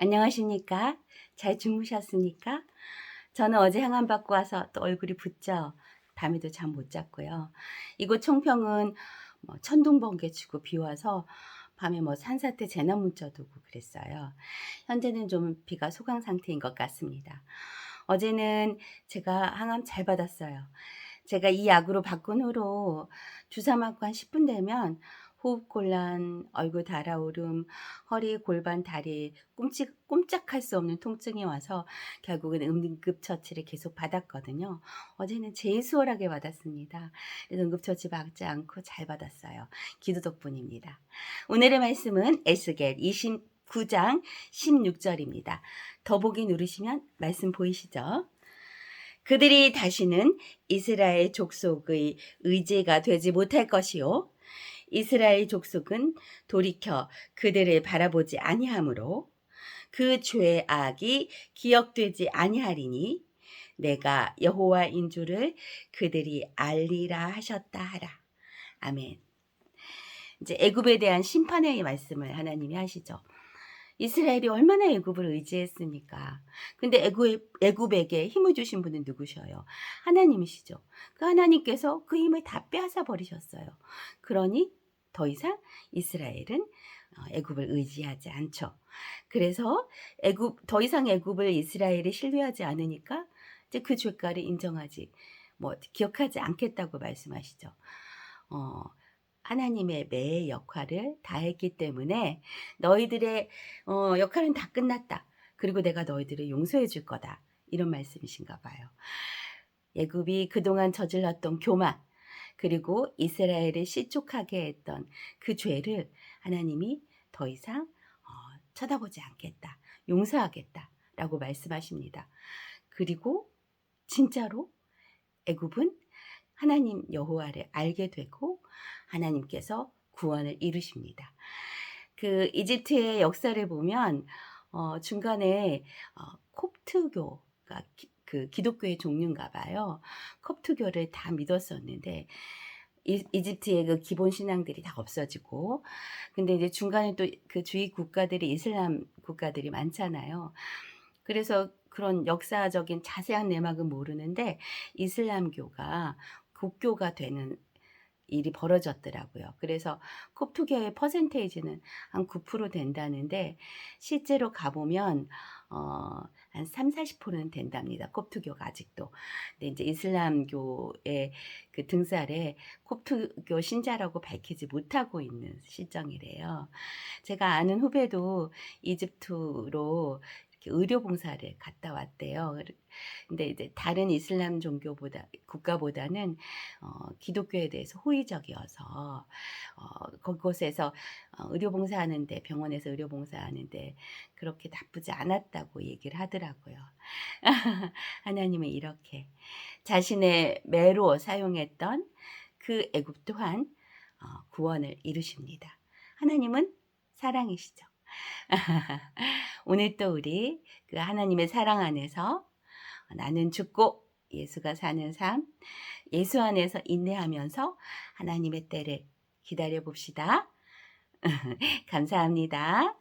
안녕하십니까? 잘 주무셨습니까? 저는 어제 항암 받고 와서 또 얼굴이 붓죠. 밤에도 잠 못 잤고요. 이곳 총평은 뭐 천둥 번개 치고 비 와서 밤에 뭐 산사태 재난 문자도 오고 그랬어요. 현재는 좀 비가 소강 상태인 것 같습니다. 어제는 제가 항암 잘 받았어요. 제가 이 약으로 바꾼 후로 주사 맞고 한 10분 되면 호흡곤란, 얼굴 달아오름, 허리, 골반, 다리 꼼찍, 꼼짝할 수 없는 통증이 와서 결국은 응급처치를 계속 받았거든요. 어제는 제일 수월하게 받았습니다. 응급처치 받지 않고 잘 받았어요. 기도 덕분입니다. 오늘의 말씀은 에스겔 29장 16절입니다. 더보기 누르시면 말씀 보이시죠? 그들이 다시는 이스라엘 족속의 의제가 되지 못할 것이요. 이스라엘 족속은 돌이켜 그들을 바라보지 아니하므로 그 죄의 악이 기억되지 아니하리니 내가 여호와인 줄을 그들이 알리라 하셨다 하라. 아멘. 이제 애굽에 대한 심판의 말씀을 하나님이 하시죠. 이스라엘이 얼마나 애굽을 의지했습니까? 근데 애굽, 애굽에게 힘을 주신 분은 누구셔요? 하나님이시죠. 그 하나님께서 그 힘을 다 빼앗아 버리셨어요. 그러니 더 이상 이스라엘은 어, 애굽을 의지하지 않죠. 그래서 애굽 더 이상 애굽을 이스라엘이 신뢰하지 않으니까 이제 그 죄가를 인정하지 뭐 기억하지 않겠다고 말씀하시죠. 어, 하나님의 매의 역할을 다 했기 때문에 너희들의 어, 역할은 다 끝났다. 그리고 내가 너희들을 용서해 줄 거다. 이런 말씀이신가 봐요. 애굽이 그동안 저질렀던 교만 그리고 이스라엘을 실족하게 했던 그 죄를 하나님이 더 이상 어, 쳐다보지 않겠다. 용서하겠다 라고 말씀하십니다. 그리고 진짜로 애굽은 하나님 여호와를 알게 되고 하나님께서 구원을 이루십니다. 그 이집트의 역사를 보면 어, 중간에 어, 콥트교가 기, 그 기독교의 종류인가 봐요. 콥트교를 다 믿었었는데 이, 이집트의 그 기본 신앙들이 다 없어지고 근데 이제 중간에 또 그 주위 국가들이 이슬람 국가들이 많잖아요. 그래서 그런 역사적인 자세한 내막은 모르는데 이슬람교가 국교가 되는 일이 벌어졌더라고요. 그래서 콥트교의 퍼센테이지는 한 9% 된다는데 실제로 가보면 어, 한 3, 40%는 된답니다. 콥트교가 아직도. 근데 이제 이슬람교의 그 등살에 콥트교 신자라고 밝히지 못하고 있는 실정이래요. 제가 아는 후배도 이집트로 의료 봉사를 갔다 왔대요. 근데 이제 다른 이슬람 종교보다 국가보다는 어, 기독교에 대해서 호의적이어서 어, 그곳에서 어, 의료 봉사하는데 병원에서 의료 봉사하는데 그렇게 나쁘지 않았다고 얘기를 하더라고요. 하나님은 이렇게 자신의 매로 사용했던 그 애굽 또한 어, 구원을 이루십니다. 하나님은 사랑이시죠. 오늘 또 우리 그 하나님의 사랑 안에서 나는 죽고 예수가 사는 삶, 예수 안에서 인내하면서 하나님의 때를 기다려 봅시다. 감사합니다.